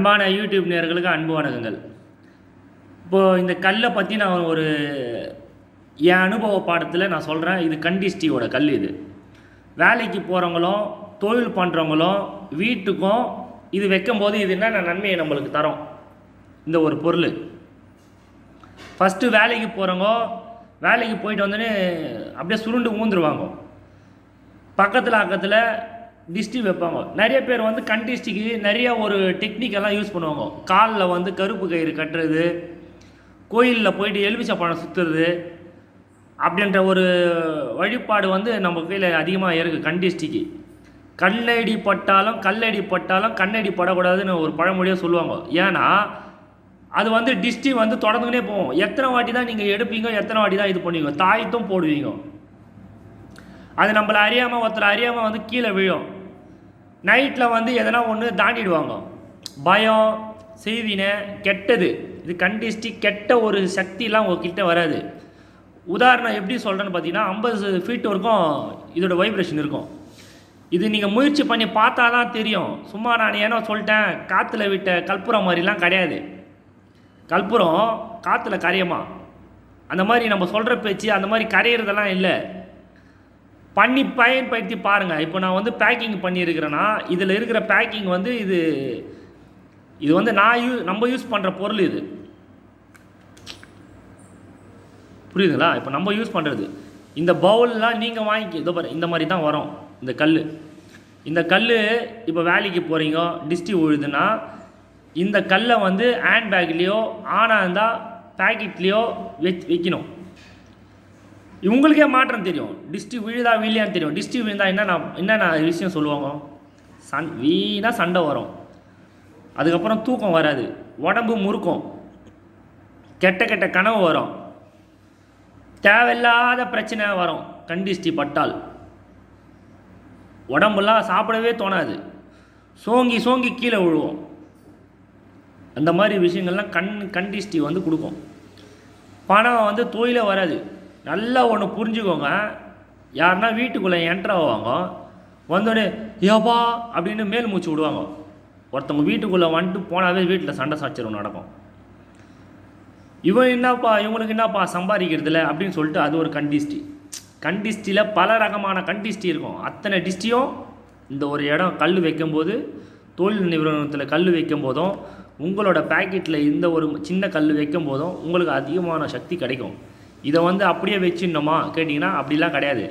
அன்பான யூடியூப் நேர்களுக்கு அன்பு வணக்கங்கள். இப்போது இந்த கல்லை பற்றி நான் ஒரு என் அனுபவ பாடத்தில் நான் சொல்கிறேன் இது கண்டிஸ்டியோட கல் இது. வேலைக்கு போகிறவங்களும் தொழில் பண்ணுறவங்களும் வீட்டுக்கும் இது வைக்கும்போது இது என்னென்ன நன்மையை நம்மளுக்கு தரும்? இந்த ஒரு பொருள். ஃபஸ்ட்டு வேலைக்கு போகிறவங்க வேலைக்கு போயிட்டு வந்தோடனே அப்படியே சுருண்டு ஊந்துருவாங்க. பக்கத்தில் அக்கத்தில் டிஸ்டி வைப்பாங்க. நிறைய பேர் வந்து கண் டிஸ்டிக்கு நிறைய ஒரு டெக்னிக்கெல்லாம் யூஸ் பண்ணுவாங்க. காலில் வந்து கருப்பு கயிறு கட்டுறது கோயிலில் போயிட்டு எலுமிச்சை பழம் சுற்றுறது அப்படின்ற ஒரு வழிபாடு வந்து நம்ம கையில் அதிகமாக இருக்குது கண் டிஸ்டிக்கு கல்லடி பட்டாலும் கல்லடி பட்டாலும் கண்ணடி படக்கூடாதுன்னு ஒரு பழமொழியாக சொல்லுவாங்க. ஏன்னா அது வந்து டிஸ்டி வந்து தொடர்ந்துக்கினே போகும். எத்தனை வாட்டி தான் நீங்கள் எடுப்பீங்க எத்தனை வாட்டி தான் இது பண்ணுவீங்க? தாயத்தும் போடுவீங்க. அது நம்மளை அறியாமல் ஒருத்தர் அறியாமல் வந்து கீழே விழும். நைட்டில் வந்து எதனா ஒன்று தாண்டிடுவாங்க. பயம் செய்தினை கெட்டது. இது கண்டிஸ்டி கெட்ட ஒரு சக்திலாம் உங்ககிட்ட வராது. உதாரணம் எப்படி சொல்கிறேன்னு பார்த்தீங்கன்னா ஐம்பது ஃபீட் வரைக்கும் இதோட வைப்ரேஷன் இருக்கும். இது நீங்கள் முயற்சி பண்ணி பார்த்தா தான் தெரியும். சும்மா நான் ஏனோ சொல்லிட்டேன் காற்றுல விட்ட கற்பூரம் மாதிரிலாம் கிடையாது. கற்பூரம் காற்றுல கரையமா? அந்த மாதிரி நம்ம சொல்கிற பேச்சு அந்த மாதிரி கரையிறதெல்லாம் இல்லை. பண்ணி பயன்படுத்தி பாருங்கள் இப்போ நான் வந்து பேக்கிங் பண்ணியிருக்கிறேன்னா இதில் இருக்கிற பேக்கிங் வந்து இது இது வந்து நான் யூ நம்ம யூஸ் பண்ணுற பொருள் இது. புரியுதுங்களா? இப்போ நம்ம யூஸ் பண்ணுறது இந்த பவுல்லாம் நீங்கள் வாங்கி இதோ பாரு இந்த மாதிரி தான் வரும் இந்த கல் இந்த கல் இப்போ வேலைக்கு போகிறீங்க டிஸ்டி உழுதுன்னா இந்த கல்லை வந்து ஹேண்ட் பேக்லேயோ ஆனாக இருந்தால் பேக்கெட்லேயோ வெச் வைக்கணும். இவங்களுக்கே மாற்றம் தெரியும். டிஸ்டி விழுதா வீழியான்னு தெரியும். டிஸ்டி விழுந்தா என்னென்ன என்னென்ன விஷயம் சொல்லுவாங்க? சண் வீணாக சண்டை வரும். அதுக்கப்புறம் தூக்கம் வராது. உடம்பு முறுக்கும். கெட்ட கெட்ட கனவு வரும். தேவையில்லாத பிரச்சனை வரும். கண்டிஸ்டி பட்டால். உடம்புலாம் சாப்பிடவே தோணாது. சோங்கி சோங்கி கீழே விழுவோம். அந்த மாதிரி விஷயங்கள்லாம் கண் கண்டிஸ்டி வந்து கொடுக்கும். பணம் வந்து தொழிலே வராது. நல்லா ஒன்று புரிஞ்சுக்கோங்க. யாருன்னா வீட்டுக்குள்ளே என்ட்ரு ஆவாங்க. வந்தோடனே ஏப்பா அப்படின்னு மேல் மூச்சு விடுவாங்க. ஒருத்தவங்க வீட்டுக்குள்ளே வந்துட்டு போனாவே வீட்டில் சண்டை சாட்சியம் நடக்கும். இவன் என்னப்பா இவங்களுக்கு என்னப்பா சம்பாதிக்கிறதுல அப்படின்னு சொல்லிட்டு அது ஒரு கண்டிஸ்டி கண்டிஸ்டியில் பல ரகமான கண்டிஸ்டி இருக்கும். அத்தனை டிஸ்டியும் இந்த ஒரு இடம் கல் வைக்கும்போது தொழில் நிறுவனத்தில் கல் வைக்கும் போதும் உங்களோட பேக்கெட்டில் இந்த ஒரு சின்ன கல் வைக்கும் போதும் உங்களுக்கு அதிகமான சக்தி கிடைக்கும். இதை வந்து அப்படியே வச்சிடணுமா? கேட்டிங்கன்னா அப்படிலாம் கிடையாது.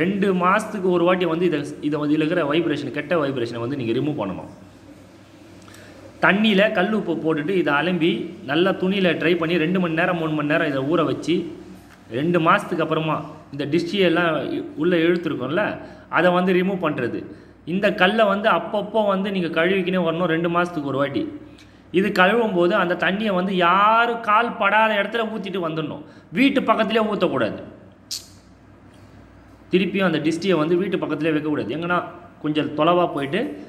ரெண்டு மாதத்துக்கு ஒரு வாட்டி வந்து இதை இதை வந்து இதில் இருக்கிற வைப்ரேஷன் கெட்ட வைப்ரேஷனை வந்து நீங்கள் ரிமூவ் பண்ணணும். தண்ணியில் கல் உப்பு போட்டுட்டு இதை அலம்பி நல்லா துணியில் ட்ரை பண்ணி ரெண்டு மணி நேரம் மூணு மணி நேரம் இதை ஊற வச்சு ரெண்டு மாதத்துக்கு அப்புறமா இந்த டிஷ்டியெல்லாம் உள்ளே இழுத்துருக்கோம்ல அதை வந்து ரிமூவ் பண்ணுறது இந்த கல்லை வந்து அப்பப்போ வந்து நீங்கள் கழுவிக்கினே வரணும் ரெண்டு மாதத்துக்கு ஒரு வாட்டி. இது கழுவும் போது அந்த தண்ணியை வந்து யாரும் கால் படாத இடத்துல ஊற்றிட்டு வந்துடணும். வீட்டு பக்கத்துலேயே ஊற்றக்கூடாது திருப்பியும் அந்த டிஸ்டியை வந்து வீட்டு பக்கத்துலேயே வைக்கக்கூடாது. எங்கன்னா கொஞ்சம் தொலைவாக போயிட்டு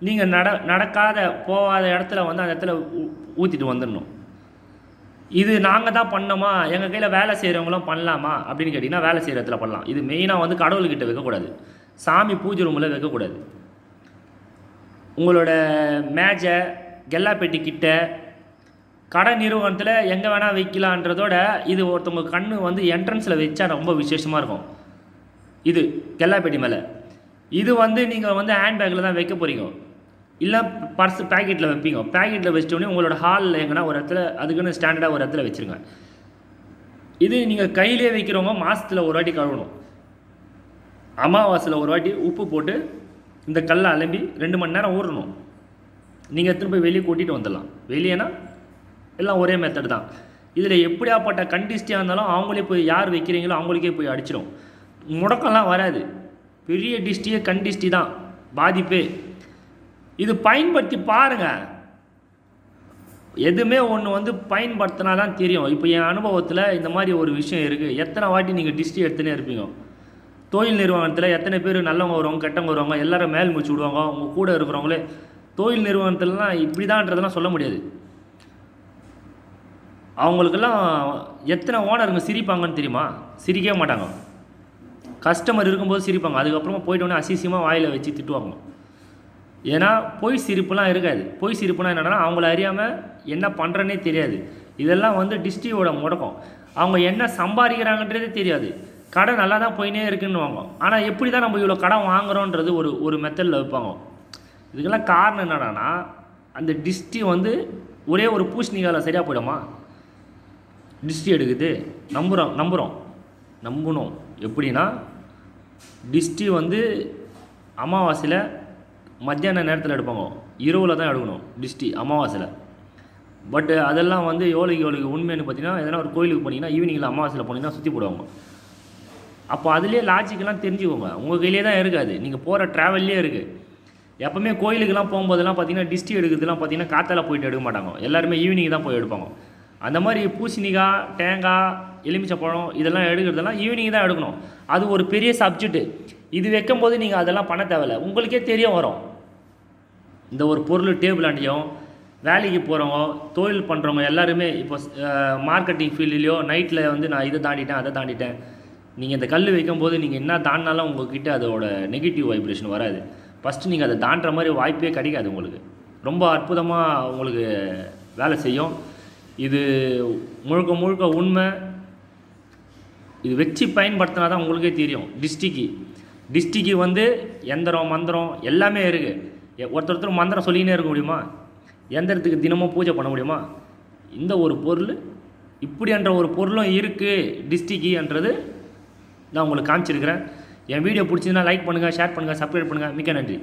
நீங்கள் நட நடக்காத போகாத இடத்துல வந்து அந்த இடத்துல ஊ- ஊற்றிட்டு வந்துடணும். இது நாங்கள் தான் பண்ணோமா? எங்கள் கையில் வேலை செய்கிறவங்களும் பண்ணலாமா? அப்படின்னு கேட்டிங்கன்னா வேலை செய்கிற இடத்துல பண்ணலாம். இது மெயினாக வந்து கடவுள்கிட்ட வைக்கக்கூடாது. சாமி பூஜை ரூமில் வைக்கக்கூடாது. உங்களோட மேஜை கெல்லாப்பேட்டி கிட்ட கடை நிறுவனத்தில் எங்கே வேணால் வைக்கலான்றதோட இது ஒருத்தவங்க கண்ணு வந்து என்ட்ரன்ஸில் வச்சா ரொம்ப விசேஷமாக இருக்கும். இது கெல்லாப்பேட்டி மேலே. இது வந்து நீங்கள் வந்து ஹேண்ட் பேக்கில் தான் வைக்க போகிறீங்க இல்லை பர்ஸ் பேக்கெட்டில் வைப்பீங்க. பேக்கெட்டில் வச்சிட்டோடனே உங்களோட ஹாலில் எங்கன்னா ஒரு இடத்துல அதுக்குன்னு ஸ்டாண்டர்டாக ஒரு இடத்துல வச்சுருங்க. இது நீங்கள் கையிலே வைக்கிறவங்க மாதத்தில் ஒரு வாட்டி கழுவணும். அமாவாசையில் ஒரு வாட்டி உப்பு போட்டு இந்த கல்லை அலம்பி ரெண்டு மணி நேரம் ஊறணும். நீங்கள் எடுத்துன்னு போய் வெளியே கூட்டிகிட்டு வந்துடலாம். வெளியேனா எல்லாம் ஒரே மெத்தட் தான். இதில் எப்படியாப்பட்ட கண்டிஸ்டியாக இருந்தாலும் அவங்களே போய் யார் வைக்கிறீங்களோ அவங்களுக்கே போய் அடிச்சிடும் முடக்கம்லாம் வராது. பெரிய டிஸ்டியே கண்டிஸ்டி தான். பாதிப்பே. இது பயன்படுத்தி பாருங்கள் எதுவுமே ஒன்று வந்து பயன்படுத்தினா தான் தெரியும். இப்போ என் அனுபவத்தில் இந்த மாதிரி ஒரு விஷயம் இருக்குது எத்தனை வாட்டி நீங்கள் டிஸ்டி எடுத்துனே இருப்பீங்க? தொழில் நிறுவனத்தில் எத்தனை பேர் நல்லவங்க வருவாங்க கெட்டவங்க வருவாங்க எல்லாரும் மேல் முடிச்சு விடுவாங்க உங்கள் கூட இருக்கிறவங்களே தொழில் நிறுவனத்துலலாம் இப்படி தான்றதெல்லாம் சொல்ல முடியாது. அவங்களுக்கெல்லாம் எத்தனை ஓனருங்க சிரிப்பாங்கன்னு தெரியுமா? சிரிக்கவே மாட்டாங்க. கஸ்டமர் இருக்கும்போது சிரிப்பாங்க. அதுக்கப்புறமா போயிட்டோன்னே அசிசியமாக வாயில் வச்சு திட்டுவாங்க. ஏன்னா பொய் சிரிப்புலாம் இருக்காது. பொய் சிரிப்புனா என்னென்னா அவங்கள அறியாமல் என்ன பண்ணுறனே தெரியாது. இதெல்லாம் வந்து டிஸ்ட்ரியோட முடக்கம். அவங்க என்ன சம்பாதிக்கிறாங்கன்றதே தெரியாது. கடை நல்லா தான் போயினே இருக்குன்னுவாங்க. ஆனால் எப்படி தான் நம்ம இவ்வளோ கடன் வாங்குறோன்றது ஒரு ஒரு மெத்தடில் வைப்பாங்க. இதுக்கெல்லாம் காரணம் என்னென்னா அந்த டிஸ்டி வந்து ஒரே ஒரு பூசணிக்கால சரியாக போயிடுமா? டிஸ்டி எடுக்குது. நம்புகிறோம் நம்புகிறோம் நம்பணும் எப்படின்னா டிஸ்டி வந்து அமாவாசையில் மத்தியான நேரத்தில் எடுப்பாங்க. இரவில் தான் எடுக்கணும் டிஸ்டி அமாவாசையில். பட் அதெல்லாம் வந்து எவ்வளோக்கு எவ்வளோக்கு உண்மைன்னு பார்த்தீங்கன்னா எதனா ஒரு கோயிலுக்கு போனீங்கன்னா ஈவினிங்கில் அமாவாசையில் போனீங்கன்னா சுற்றி போடுவாங்க. அப்போ அதுலேயே லாஜிக்கெல்லாம் தெரிஞ்சுக்கோங்க. உங்கள் கையிலே தான் இருக்காது. நீங்கள் போகிற ட்ராவல்லே இருக்குது எப்போவுமே கோயிலுக்கெல்லாம் போகும்போதெல்லாம் பார்த்தீங்கன்னா டிஸ்டி எடுக்கிறதுலாம் பார்த்தீங்கன்னா காத்தால போயிட்டு எடுக்க மாட்டாங்க. எல்லாருமே ஈவினிங் தான் போய் எடுப்பாங்க. அந்த மாதிரி பூசணிக்காய் தேங்காய் எலுமிச்சப்பழம் இதெல்லாம் எடுக்கிறதெல்லாம் ஈவினிங் தான் எடுக்கணும். அது ஒரு பெரிய சப்ஜெக்ட்டு இது வைக்கும்போது நீங்கள் அதெல்லாம் பண்ண தேவையில்ல. உங்களுக்கே தெரிய வரும். இந்த ஒரு பொருள் டேபிள் ஆண்டியும் வேலைக்கு போகிறவங்க தொழில் பண்ணுறவங்க எல்லாருமே இப்போ மார்க்கெட்டிங் ஃபீல்டுலேயோ நைட்டில் வந்து நான் இதை தாண்டிட்டேன் அதை தாண்டிட்டேன். நீங்கள் இந்த கல் வைக்கும்போது நீங்கள் என்ன தாண்டினாலும் உங்கள்கிட்ட அதோட நெகட்டிவ் வைப்ரேஷன் வராது. ஃபஸ்ட்டு நீங்கள் அதை தாண்டுற மாதிரி வாய்ப்பே கிடைக்காது உங்களுக்கு. ரொம்ப அற்புதமாக உங்களுக்கு வேலை செய்யும். இது முழுக்க முழுக்க உண்மை. இது வச்சு பயன்படுத்தினா தான் உங்களுக்கே தெரியும். டிஸ்டிக்கு டிஸ்டிக்கு வந்து எந்திரம் மந்திரம் எல்லாமே இருக்குது ஒருத்தர் ஒருத்தர் மந்திரம் சொல்லிக்கினே இருக்க முடியுமா? எந்திரத்துக்கு தினமும் பூஜை பண்ண முடியுமா? இந்த ஒரு பொருள் இப்படின்ற ஒரு பொருளும் இருக்குது டிஸ்டிக்குன்றது நான் உங்களுக்கு காமிச்சிருக்கிறேன். என் வீடியோ பிடிச்சதுன்னா லைக் பண்ணுங்கள் ஷேர் பண்ணுங்கள் சப்ஸ்கிரைப் பண்ணுங்கள் மிக்க நன்றி.